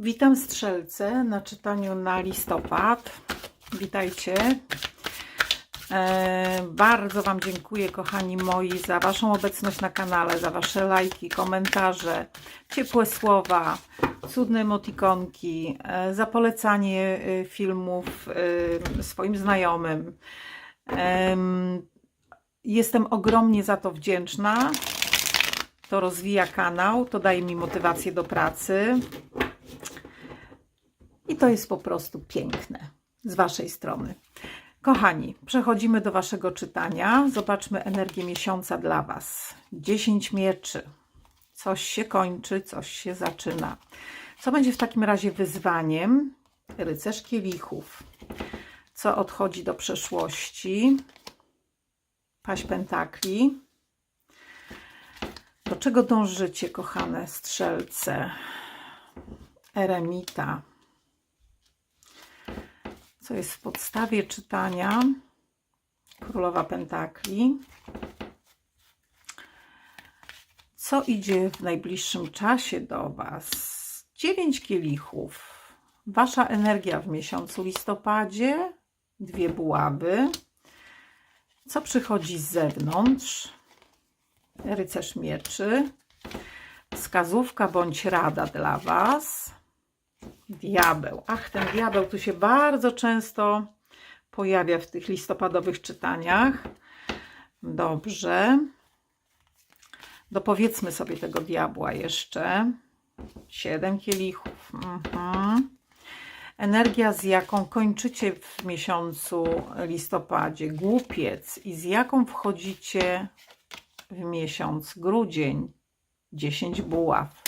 Witam strzelce na czytaniu na listopad. Witajcie. E, bardzo Wam dziękuję, kochani moi, za Waszą obecność na kanale, za Wasze lajki, komentarze, ciepłe słowa, cudne emotikonki, e, za polecanie e, filmów e, swoim znajomym. Em, Jestem ogromnie za to wdzięczna. To rozwija kanał, to daje mi motywację do pracy. I to jest po prostu piękne z Waszej strony. Kochani, przechodzimy do Waszego czytania. Zobaczmy energię miesiąca dla Was. 10 mieczy. Coś się kończy, coś się zaczyna. Co będzie w takim razie wyzwaniem? Rycerz kielichów. Co odchodzi do przeszłości? Paź pentakli. Do czego dążycie, kochane strzelce? Eremita. Co jest w podstawie czytania? Królowa Pentakli. Co idzie w najbliższym czasie do Was? Dziewięć kielichów. Wasza energia w miesiącu listopadzie. Dwie buławy. Co przychodzi z zewnątrz? Rycerz mieczy. Wskazówka bądź rada dla Was. Diabeł. Ach, ten diabeł tu się bardzo często pojawia w tych listopadowych czytaniach. Dobrze. Dopowiedzmy sobie tego diabła jeszcze. Siedem kielichów. Mhm. Energia, z jaką kończycie w miesiącu listopadzie. Głupiec. I z jaką wchodzicie w miesiąc grudzień. 10 buław.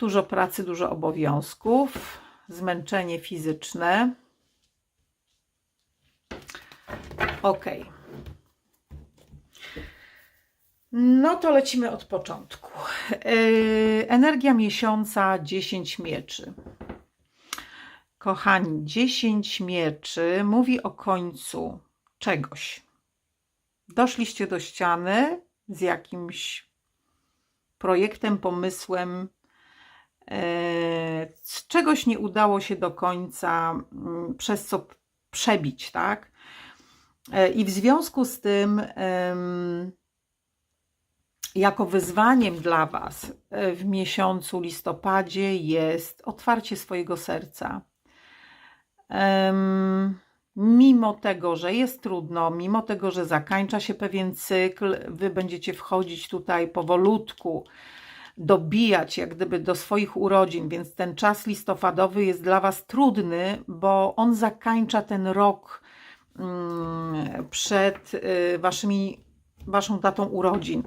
Dużo pracy, dużo obowiązków, zmęczenie fizyczne. Ok. No to lecimy od początku. Yy, energia miesiąca 10 mieczy. Kochani, 10 mieczy mówi o końcu czegoś. Doszliście do ściany z jakimś projektem, pomysłem, czegoś nie udało się do końca, mm, przez co przebić, tak? E, I w związku z tym, jako wyzwaniem dla Was e, w miesiącu listopadzie jest otwarcie swojego serca. Mimo tego, że jest trudno, mimo tego, że zakańcza się pewien cykl, Wy będziecie wchodzić tutaj powolutku, dobijać jak gdyby do swoich urodzin, więc ten czas listopadowy jest dla Was trudny, bo on zakańcza ten rok mm, przed y, waszymi, Waszą datą urodzin.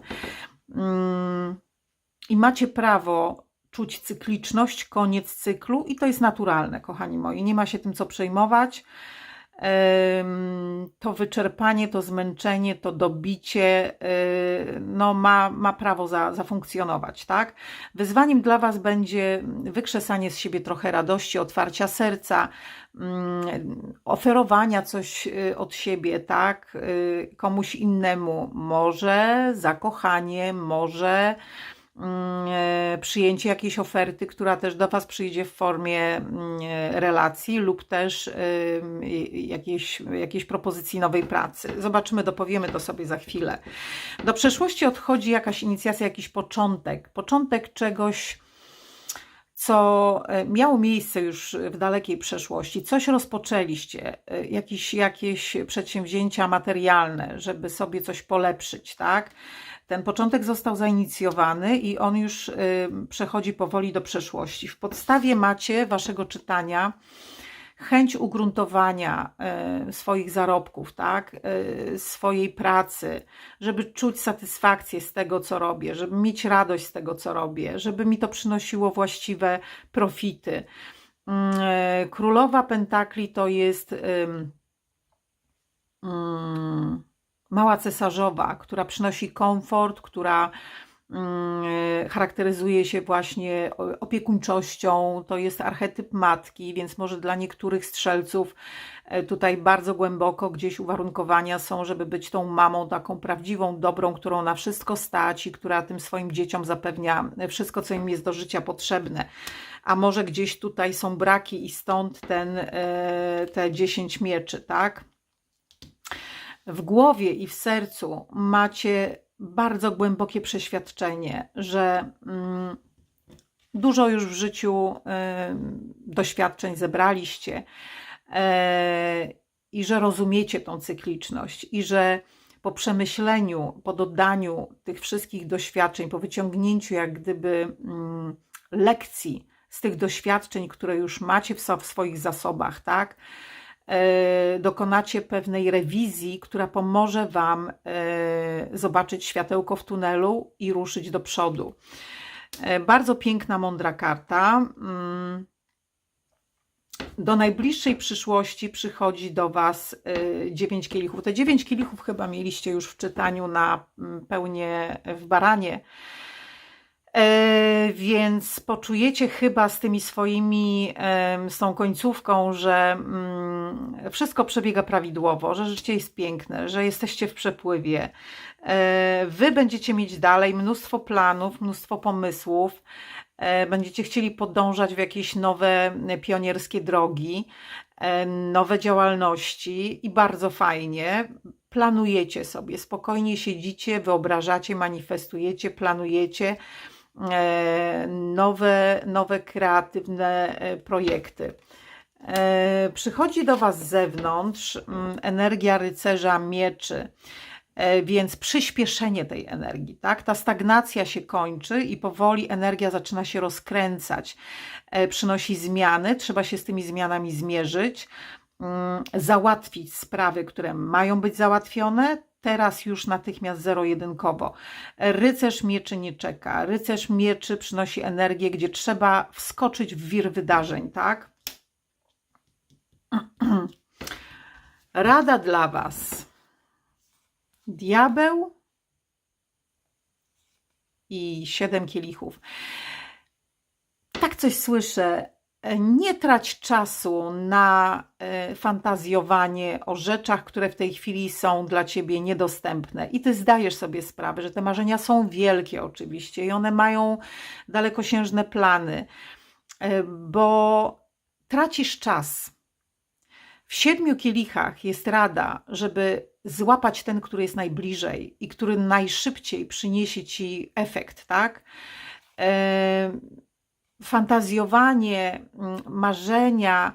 Mm, I macie prawo czuć cykliczność, koniec cyklu i to jest naturalne, kochani moi. Nie ma się tym co przejmować to wyczerpanie, to zmęczenie, to dobicie y, no, ma, ma prawo za, zafunkcjonować. Tak? Wyzwaniem dla Was będzie wykrzesanie z siebie trochę radości, otwarcia serca, mm, oferowania coś y, od siebie tak? Y, komuś innemu. Może zakochanie, może przyjęcie jakiejś oferty, która też do Was przyjdzie w formie mm, e, relacji lub też jakiejś, jakiejś propozycji nowej pracy. Zobaczymy, dopowiemy to sobie za chwilę. Do przeszłości odchodzi jakaś inicjacja, jakiś początek, początek czegoś, co e, miało miejsce już w dalekiej przeszłości, coś rozpoczęliście, jakieś, jakieś przedsięwzięcia materialne, żeby sobie coś polepszyć, tak? Ten początek został zainicjowany i on już y, przechodzi powoli do przeszłości. W podstawie macie waszego czytania chęć ugruntowania y, swoich zarobków, tak, y, swojej pracy, żeby czuć satysfakcję z tego, co robię, żeby mieć radość z tego, co robię, żeby mi to przynosiło właściwe profity. Mm, królowa Pentakli to jest. Um, mała cesarzowa, która przynosi komfort, która mm, charakteryzuje się właśnie opiekuńczością, to jest archetyp matki, więc może dla niektórych strzelców e, tutaj bardzo głęboko gdzieś uwarunkowania są, żeby być tą mamą taką prawdziwą, dobrą, którą na wszystko stać i która tym swoim dzieciom zapewnia wszystko, co im jest do życia potrzebne. A może gdzieś tutaj są braki i stąd ten, e, te 10 mieczy, tak? W głowie i w sercu macie bardzo głębokie przeświadczenie, że mm, dużo już w życiu y, doświadczeń zebraliście y, i że rozumiecie tą cykliczność i że po przemyśleniu, po dodaniu tych wszystkich doświadczeń, po wyciągnięciu jak gdyby mm, lekcji z tych doświadczeń, które już macie w swoich zasobach, tak? E, dokonacie pewnej rewizji, która pomoże Wam e, zobaczyć światełko w tunelu i ruszyć do przodu. E, bardzo piękna, mądra karta. Mm. Do najbliższej przyszłości przychodzi do Was dziewięć kielichów. Te dziewięć kielichów chyba mieliście już w czytaniu na mm, pełnie w baranie. E, więc poczujecie chyba z tymi swoimi, z tą końcówką, że mm, wszystko przebiega prawidłowo, że życie jest piękne, że jesteście w przepływie. E, wy będziecie mieć dalej mnóstwo planów, mnóstwo pomysłów, e, będziecie chcieli podążać w jakieś nowe pionierskie drogi, nowe działalności i bardzo fajnie. Planujecie sobie, spokojnie siedzicie, wyobrażacie, manifestujecie, planujecie nowe, nowe kreatywne e, projekty. E, przychodzi do Was z zewnątrz mm, energia rycerza mieczy, więc przyspieszenie tej energii, tak? Ta stagnacja się kończy i powoli energia zaczyna się rozkręcać. Przynosi zmiany, trzeba się z tymi zmianami zmierzyć, mm, załatwić sprawy, które mają być załatwione, teraz już natychmiast zero-jedynkowo. Rycerz mieczy nie czeka. Rycerz mieczy przynosi energię, gdzie trzeba wskoczyć w wir wydarzeń, tak? Rada dla Was. Diabeł i siedem kielichów. Tak coś słyszę nie trać czasu na e, fantazjowanie o rzeczach, które w tej chwili są dla ciebie niedostępne. I ty zdajesz sobie sprawę, że te marzenia są wielkie, oczywiście, i one mają dalekosiężne plany, e, bo tracisz czas. W siedmiu kielichach jest rada, żeby złapać ten, który jest najbliżej i który najszybciej przyniesie ci efekt, tak? E, fantazjowanie, mm, marzenia,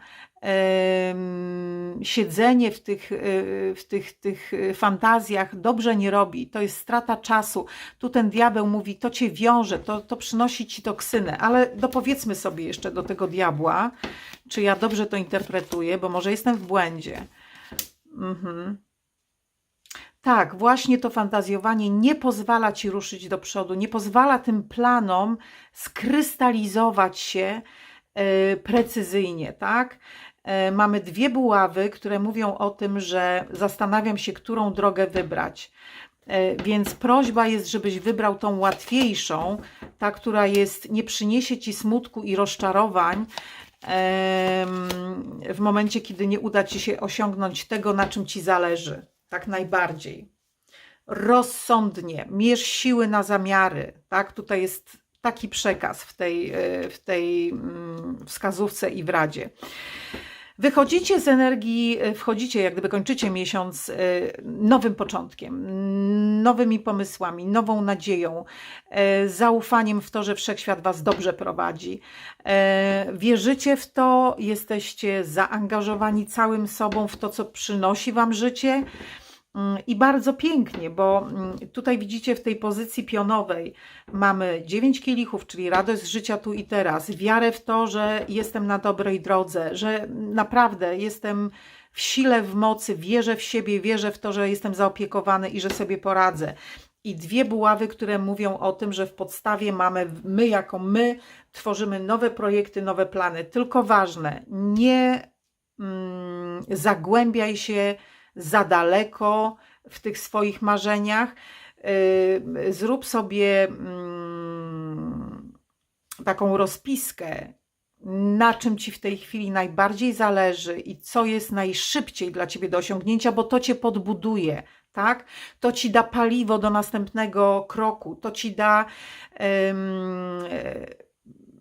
siedzenie w tych, y, w tych, tych fantazjach dobrze nie robi, to jest strata czasu. Tu ten diabeł mówi, to cię wiąże, to, to przynosi ci toksynę, ale dopowiedzmy sobie jeszcze do tego diabła, czy ja dobrze to interpretuję, bo może jestem w błędzie. Mhm. Tak, właśnie to fantazjowanie nie pozwala ci ruszyć do przodu, nie pozwala tym planom skrystalizować się e, precyzyjnie, tak? E, mamy dwie buławy, które mówią o tym, że zastanawiam się, którą drogę wybrać. E, więc prośba jest, żebyś wybrał tą łatwiejszą, ta, która jest, nie przyniesie ci smutku i rozczarowań w momencie, kiedy nie uda ci się osiągnąć tego, na czym ci zależy tak najbardziej. Rozsądnie, mierz siły na zamiary, tak? Tutaj jest taki przekaz w tej, e, w tej mm, wskazówce i w radzie. Wychodzicie z energii, e, wchodzicie, jak gdyby kończycie miesiąc e, nowym początkiem, nowymi pomysłami, nową nadzieją, zaufaniem w to, że wszechświat Was dobrze prowadzi. Wierzycie w to, jesteście zaangażowani całym sobą w to, co przynosi Wam życie. Mm, I bardzo pięknie, bo mm, tutaj widzicie w tej pozycji pionowej mamy dziewięć kielichów, czyli radość z życia tu i teraz, wiarę w to, że jestem na dobrej drodze, że naprawdę jestem w sile, w mocy, wierzę w siebie, wierzę w to, że jestem zaopiekowany i że sobie poradzę. I dwie buławy, które mówią o tym, że w podstawie mamy my jako my tworzymy nowe projekty, nowe plany. Tylko ważne, nie mm, zagłębiaj się za daleko w tych swoich marzeniach. Y, zrób sobie mm, taką rozpiskę, na czym ci w tej chwili najbardziej zależy i co jest najszybciej dla ciebie do osiągnięcia, bo to cię podbuduje, tak? To ci da paliwo do następnego kroku, to ci da. Um,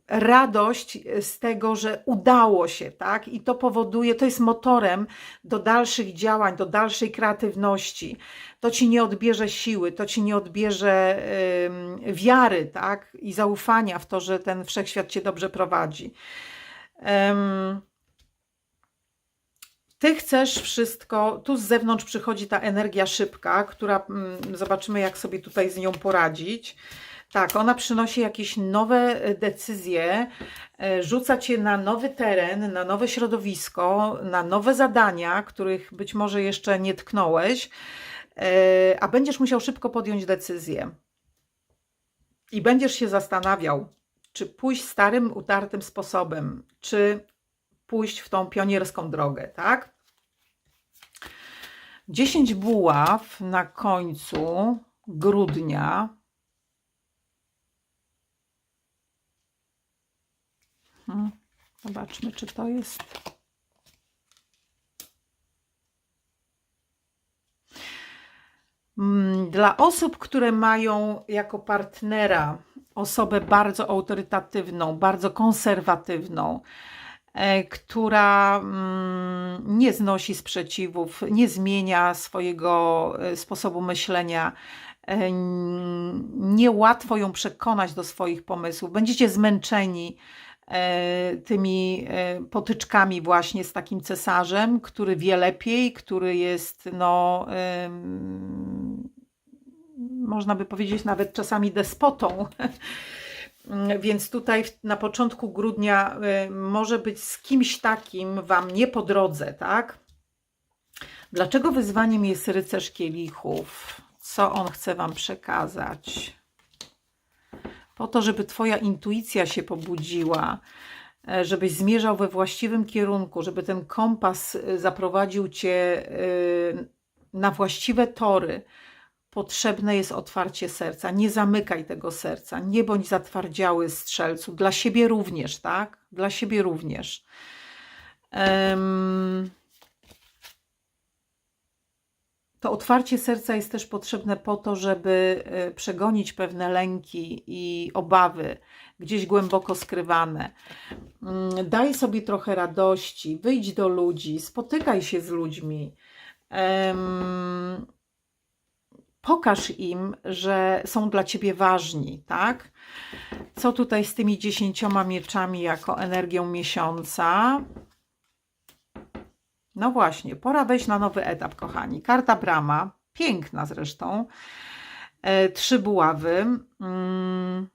radość z tego, że udało się, tak? I to powoduje, to jest motorem do dalszych działań, do dalszej kreatywności. To ci nie odbierze siły, to ci nie odbierze wiary, tak? I zaufania w to, że ten wszechświat cię dobrze prowadzi. Ty chcesz wszystko, tu z zewnątrz przychodzi ta energia szybka, która mm, zobaczymy, jak sobie tutaj z nią poradzić. Tak, ona przynosi jakieś nowe e, decyzje, e, rzuca cię na nowy teren, na nowe środowisko, na nowe zadania, których być może jeszcze nie tknąłeś, e, a będziesz musiał szybko podjąć decyzję. I będziesz się zastanawiał, czy pójść starym, utartym sposobem, czy pójść w tą pionierską drogę, tak? 10 buław na końcu grudnia Mhm. Zobaczmy, czy to jest. Mm, dla osób, które mają jako partnera osobę bardzo autorytatywną, bardzo konserwatywną, e, która mm, nie znosi sprzeciwów, nie zmienia swojego e, sposobu myślenia, e, niełatwo ją przekonać do swoich pomysłów, będziecie zmęczeni tymi e, potyczkami właśnie z takim cesarzem, który wie lepiej, który jest no można by powiedzieć nawet czasami despotą. Więc tutaj na początku grudnia e, może być z kimś takim Wam nie po drodze, tak? Dlaczego wyzwaniem jest rycerz kielichów? Co on chce Wam przekazać? Po to, żeby Twoja intuicja się pobudziła, e, żebyś zmierzał we właściwym kierunku, żeby ten kompas e, zaprowadził Cię e, na właściwe tory, potrzebne jest otwarcie serca. Nie zamykaj tego serca, nie bądź zatwardziały strzelcu, dla siebie również, tak? Dla siebie również. Um, to otwarcie serca jest też potrzebne po to, żeby e, przegonić pewne lęki i obawy, gdzieś głęboko skrywane. Mm, daj sobie trochę radości, wyjdź do ludzi, spotykaj się z ludźmi. Pokaż im, że są dla ciebie ważni, tak? Co tutaj z tymi dziesięcioma mieczami jako energią miesiąca? No właśnie, pora wejść na nowy etap, kochani. Karta brama, piękna zresztą. E, trzy buławy. Mm.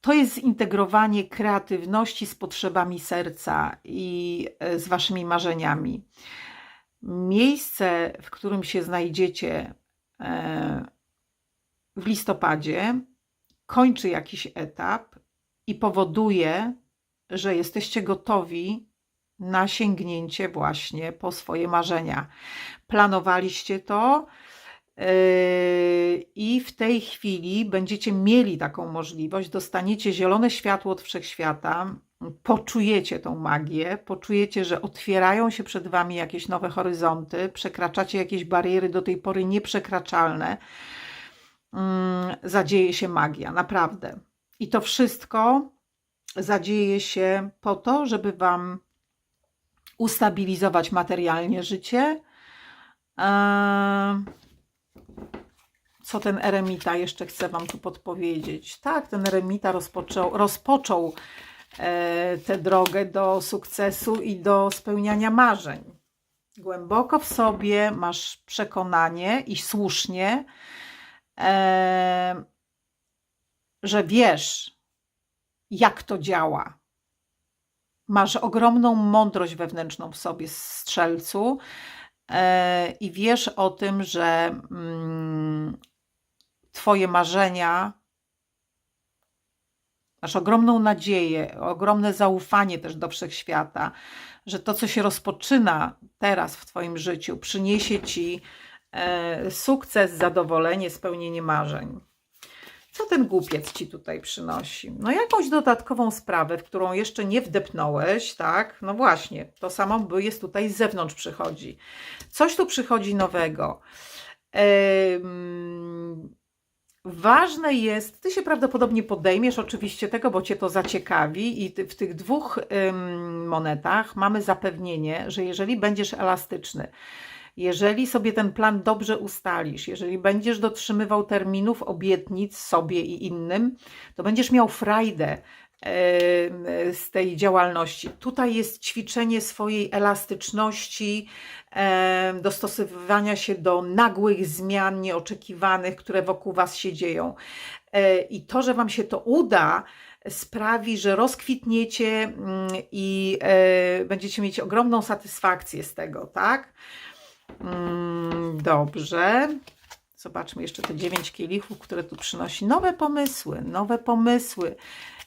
To jest zintegrowanie kreatywności z potrzebami serca i e, z waszymi marzeniami. Miejsce, w którym się znajdziecie e, w listopadzie, kończy jakiś etap i powoduje, że jesteście gotowi na sięgnięcie właśnie po swoje marzenia. Planowaliście to yy, i w tej chwili będziecie mieli taką możliwość, dostaniecie zielone światło od wszechświata, poczujecie tą magię, poczujecie, że otwierają się przed wami jakieś nowe horyzonty, przekraczacie jakieś bariery do tej pory nieprzekraczalne. Mm, zadzieje się magia, naprawdę. I to wszystko zadzieje się po to, żeby Wam ustabilizować materialnie życie. Eee, co ten eremita jeszcze chce Wam tu podpowiedzieć? Tak, ten eremita rozpoczął, rozpoczął e, tę drogę do sukcesu i do spełniania marzeń. Głęboko w sobie masz przekonanie i słusznie, e, że wiesz, jak to działa. Masz ogromną mądrość wewnętrzną w sobie, strzelcu, e, i wiesz o tym, że mm, Twoje marzenia, masz ogromną nadzieję, ogromne zaufanie też do wszechświata, że to, co się rozpoczyna teraz w Twoim życiu, przyniesie Ci e, sukces, zadowolenie, spełnienie marzeń. Co ten głupiec ci tutaj przynosi? No jakąś dodatkową sprawę, w którą jeszcze nie wdepnąłeś, tak? No właśnie, to samo by jest tutaj z zewnątrz przychodzi. Coś tu przychodzi nowego. Ehm, Ważne jest, ty się prawdopodobnie podejmiesz oczywiście tego, bo cię to zaciekawi, i w tych dwóch ym, monetach mamy zapewnienie, że jeżeli będziesz elastyczny, jeżeli sobie ten plan dobrze ustalisz, jeżeli będziesz dotrzymywał terminów, obietnic sobie i innym, to będziesz miał frajdę z tej działalności. Tutaj jest ćwiczenie swojej elastyczności, dostosowywania się do nagłych zmian nieoczekiwanych, które wokół Was się dzieją. E, I to, że Wam się to uda, sprawi, że rozkwitniecie mm, i e, będziecie mieć ogromną satysfakcję z tego, tak? Mm, dobrze. Zobaczmy jeszcze te dziewięć kielichów, które tu przynosi. Nowe pomysły, nowe pomysły.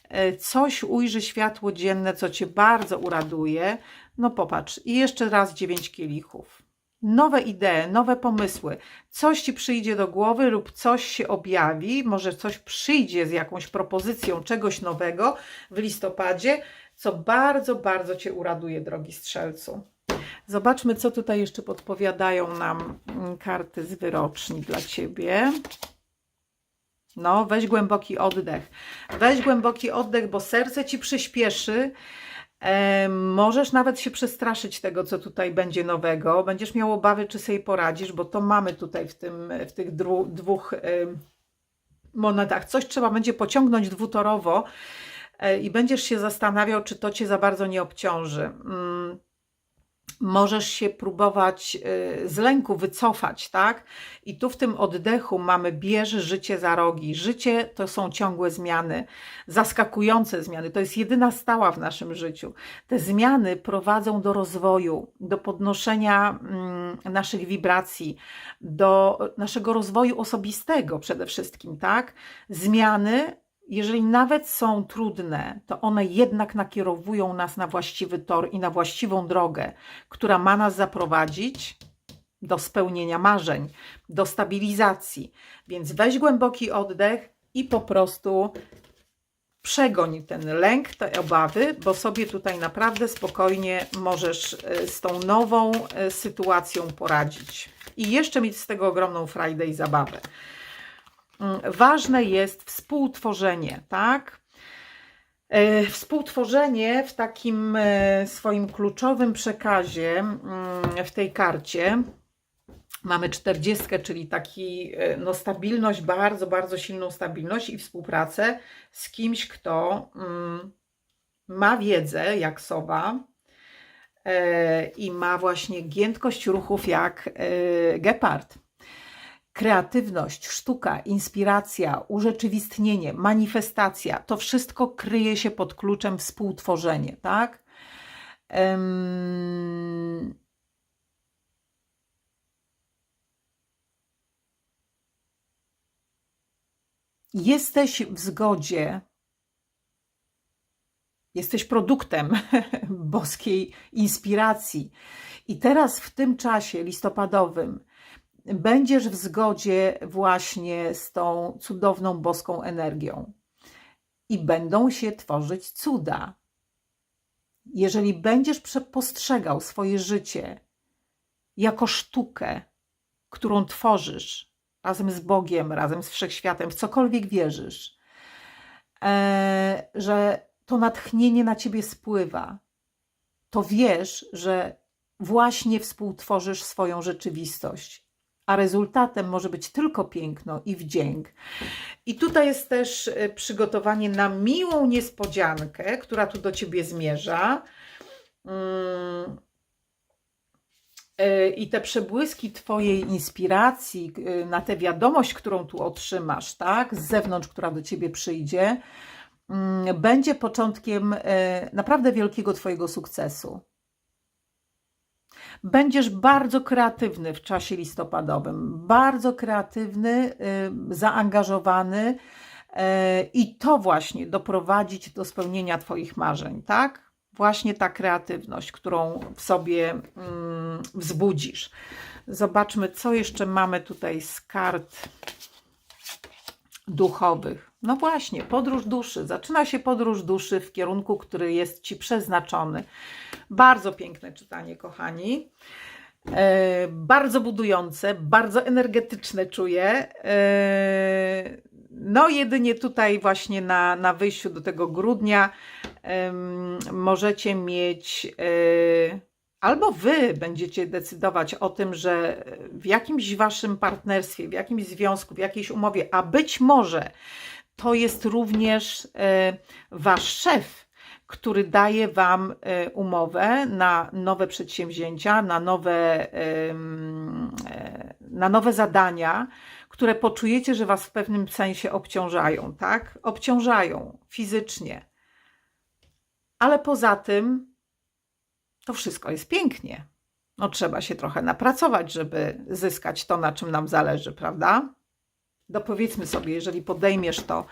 E, coś ujrzy światło dzienne, co Cię bardzo uraduje. No popatrz, i jeszcze raz dziewięć kielichów. Nowe idee, nowe pomysły. Coś Ci przyjdzie do głowy lub coś się objawi, może coś przyjdzie z jakąś propozycją czegoś nowego w listopadzie, co bardzo, bardzo Cię uraduje, drogi strzelcu. Zobaczmy, co tutaj jeszcze podpowiadają nam mm, karty z wyroczni dla Ciebie. No, weź głęboki oddech. Weź głęboki oddech, bo serce ci przyspieszy. E, możesz nawet się przestraszyć tego, co tutaj będzie nowego. Będziesz miał obawy, czy sobie poradzisz, bo to mamy tutaj w, tym, w tych dwóch e, monetach. Coś trzeba będzie pociągnąć dwutorowo e, i będziesz się zastanawiał, czy to cię za bardzo nie obciąży. Mm możesz się próbować y, z lęku wycofać, tak? I tu w tym oddechu mamy bierz życie za rogi. Życie to są ciągłe zmiany, zaskakujące zmiany. To jest jedyna stała w naszym życiu. Te zmiany prowadzą do rozwoju, do podnoszenia mm, naszych wibracji, do naszego rozwoju osobistego przede wszystkim, tak? Zmiany jeżeli nawet są trudne, to one jednak nakierowują nas na właściwy tor i na właściwą drogę, która ma nas zaprowadzić do spełnienia marzeń, do stabilizacji. Więc weź głęboki oddech i po prostu przegoń ten lęk, te obawy, bo sobie tutaj naprawdę spokojnie możesz e, z tą nową e, sytuacją poradzić. I jeszcze mieć z tego ogromną frajdę i zabawę. Ważne jest współtworzenie, tak? E, współtworzenie w takim e, swoim kluczowym przekazie mm, w tej karcie mamy czterdziestkę, czyli taki e, no, stabilność, bardzo, bardzo silną stabilność i współpracę z kimś, kto mm, ma wiedzę jak sowa i ma właśnie giętkość ruchów jak gepard kreatywność, sztuka, inspiracja, urzeczywistnienie, manifestacja, to wszystko kryje się pod kluczem współtworzenie, tak? Um... Jesteś w zgodzie, jesteś produktem boskiej inspiracji. I teraz w tym czasie listopadowym będziesz w zgodzie właśnie z tą cudowną boską energią i będą się tworzyć cuda. Jeżeli będziesz postrzegał swoje życie jako sztukę, którą tworzysz razem z Bogiem, razem z wszechświatem, w cokolwiek wierzysz, e, że to natchnienie na ciebie spływa, to wiesz, że właśnie współtworzysz swoją rzeczywistość a rezultatem może być tylko piękno i wdzięk. I tutaj jest też e, przygotowanie na miłą niespodziankę, która tu do ciebie zmierza. Mm. E, I te przebłyski Twojej inspiracji e, na tę wiadomość, którą tu otrzymasz, tak, z zewnątrz, która do Ciebie przyjdzie, mm, będzie początkiem naprawdę wielkiego Twojego sukcesu. Będziesz bardzo kreatywny w czasie listopadowym, bardzo kreatywny, y, zaangażowany y, i to właśnie doprowadzić do spełnienia Twoich marzeń, tak? Właśnie ta kreatywność, którą w sobie mm, wzbudzisz. Zobaczmy, co jeszcze mamy tutaj z kart duchowych. No właśnie, podróż duszy. Zaczyna się podróż duszy w kierunku, który jest Ci przeznaczony. Bardzo piękne czytanie, kochani. E, bardzo budujące, bardzo energetyczne czuję. E, no, jedynie tutaj, właśnie na, na wyjściu do tego grudnia, możecie mieć. e, Albo wy będziecie decydować o tym, że w jakimś waszym partnerstwie, w jakimś związku, w jakiejś umowie, a być może to jest również e, wasz szef, który daje wam e, umowę na nowe przedsięwzięcia, na nowe, e, na nowe zadania, które poczujecie, że was w pewnym sensie obciążają, tak? Obciążają fizycznie. Ale poza tym to wszystko jest pięknie. No trzeba się trochę napracować, żeby zyskać to, na czym nam zależy, prawda? Dopowiedzmy sobie, jeżeli podejmiesz to,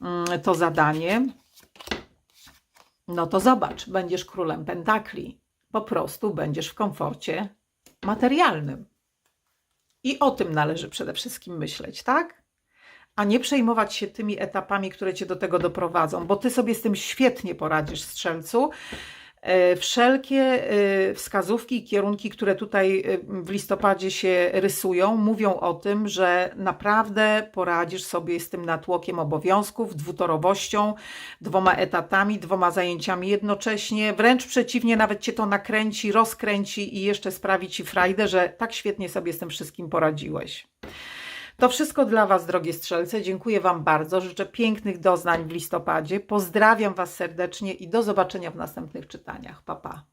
mm, to zadanie, no to zobacz, będziesz królem pentakli. Po prostu będziesz w komforcie materialnym. I o tym należy przede wszystkim myśleć, tak? A nie przejmować się tymi etapami, które cię do tego doprowadzą, bo ty sobie z tym świetnie poradzisz, strzelcu. E, Wszelkie e, wskazówki i kierunki, które tutaj e, w listopadzie się rysują, mówią o tym, że naprawdę poradzisz sobie z tym natłokiem obowiązków, dwutorowością, dwoma etatami, dwoma zajęciami jednocześnie. Wręcz przeciwnie, nawet cię to nakręci, rozkręci i jeszcze sprawi ci frajdę, że tak świetnie sobie z tym wszystkim poradziłeś. To wszystko dla Was, drogie strzelce. Dziękuję Wam bardzo. Życzę pięknych doznań w listopadzie. Pozdrawiam Was serdecznie i do zobaczenia w następnych czytaniach. Pa, pa.